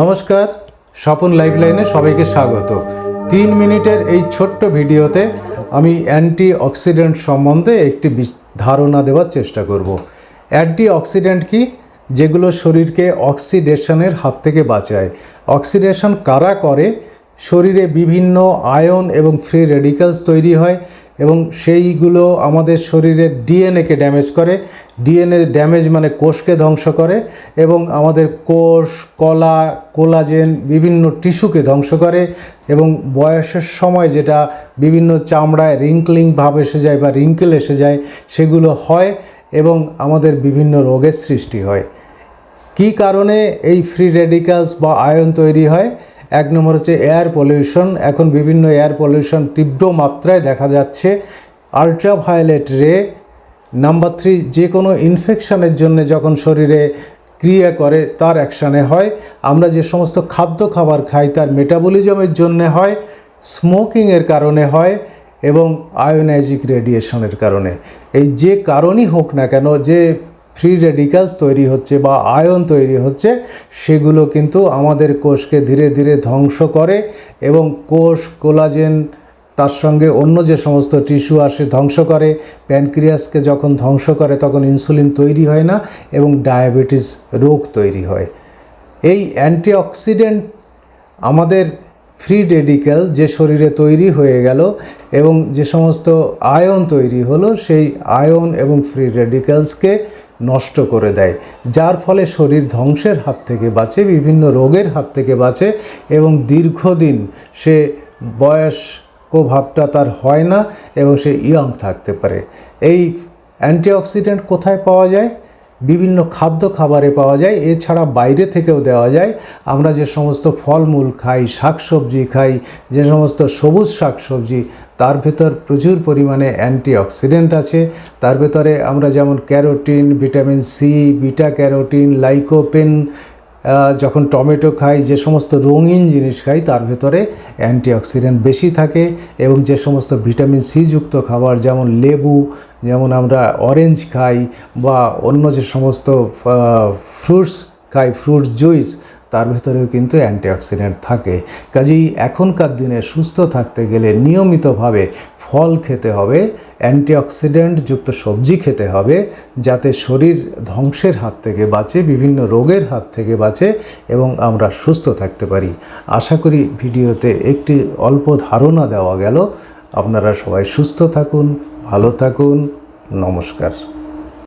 নমস্কার, স্বপন লাইফলাইনে সবাইকে স্বাগত। তিন মিনিটের এই ছোট্ট ভিডিওতে আমি অ্যান্টি অক্সিডেন্ট সম্বন্ধে একটি ধারণা দেওয়ার চেষ্টা করব। অ্যান্টি অক্সিডেন্ট কি? যেগুলো শরীরকে অক্সিডেশনের হাত থেকে বাঁচায়। অক্সিডেশন কারা করে? শরীরে বিভিন্ন আয়ন এবং ফ্রি রেডিক্যালস তৈরি হয় এবং সেইগুলো আমাদের শরীরের ডিএনএকে ড্যামেজ করে। ডিএনএ ড্যামেজ মানে কোষকে ধ্বংস করে এবং আমাদের কোষ, কলা, কোলাজেন বিভিন্ন টিস্যুকে ধ্বংস করে এবং বয়সের সময় যেটা বিভিন্ন চামড়ায় রিঙ্কলিং ভাব এসে যায় বা রিঙ্কেল এসে যায় সেগুলো হয় এবং আমাদের বিভিন্ন রোগের সৃষ্টি হয়। কী কারণে এই ফ্রি রেডিক্যালস বা আয়ন তৈরি হয়? এক নম্বর হচ্ছে এয়ার পলিউশন এখন বিভিন্ন এয়ার পলিউশন তীব্র মাত্রায় দেখা যাচ্ছে। আলট্রাভায়োলেট রে নাম্বার থ্রি যে কোনো ইনফেকশানের জন্য যখন শরীরে ক্রিয়া করে, তার অ্যাকশানে হয়। আমরা যে সমস্ত খাদ্য খাবার খাই, তার মেটাবলিজমের জন্যে হয় স্মোকিংয়ের কারণে হয় এবং আয়োনাইজিক রেডিয়েশনের কারণে। এই যে কারণই হোক না কেন, যে ফ্রি রেডিক্যালস তৈরি হচ্ছে বা আয়ন তৈরি হচ্ছে, সেগুলো কিন্তু আমাদের কোষকে ধীরে ধীরে ধ্বংস করে এবং কোষ, কোলাজেন, তার সঙ্গে অন্য যে সমস্ত টিস্যু আসে ধ্বংস করে। প্যানক্রিয়াসকে যখন ধ্বংস করে, তখন ইনসুলিন তৈরি হয় না এবং ডায়াবেটিস রোগ তৈরি হয়। এই অ্যান্টিঅক্সিডেন্ট আমাদের ফ্রি রেডিক্যাল যে শরীরে তৈরি হয়ে গেল এবং যে সমস্ত আয়ন তৈরি হলো, সেই আয়ন এবং ফ্রি রেডিক্যালসকে নষ্ট করে দেয়, যার ফলে শরীর ধ্বংসের হাত থেকে বাঁচে, বিভিন্ন রোগের হাত থেকে বাঁচে এবং দীর্ঘদিন সে বয়স্ক ভাবটা তার হয় না এবং সে ইয়ং থাকতে পারে। এই অ্যান্টিঅক্সিডেন্ট কোথায় পাওয়া যায়? বিভিন্ন খাদ্য খাবারে পাওয়া যায়। এছাড়া বাইরে থেকেও দেওয়া যায়। আমরা যে সমস্ত ফলমূল খাই, শাকসবজি খাই, যে সমস্ত সবুজ শাকসবজি, তার ভেতর প্রচুর পরিমাণে অ্যান্টিঅক্সিডেন্ট আছে। তার ভেতরে আমরা যেমন carotene, vitamin C, beta carotene, lycopene যখন টমেটো খাই, যে সমস্ত রঙিন জিনিস খাই, তার ভেতরে অ্যান্টিঅক্সিডেন্ট বেশি থাকে এবং যে সমস্ত ভিটামিন সি যুক্ত খাবার, যেমন লেবু, যেমন আমরা অরেঞ্জ খাই বা অন্য যে সমস্ত ফ্রুটস খাই, ফ্রুট জুইস, তার ভেতরেও কিন্তু অ্যান্টিঅক্সিডেন্ট থাকে। কাজেই এখনকার দিনে সুস্থ থাকতে গেলে নিয়মিতভাবে ফল খেতে হবে, অ্যান্টিঅক্সিডেন্ট যুক্ত সবজি খেতে হবে, যাতে শরীর ধ্বংসের হাত থেকে বাঁচে, বিভিন্ন রোগের হাত থেকে বাঁচে এবং আমরা সুস্থ থাকতে পারি। আশা করি ভিডিওতে একটি অল্প ধারণা দেওয়া গেল। আপনারা সবাই সুস্থ থাকুন, ভালো থাকুন, নমস্কার।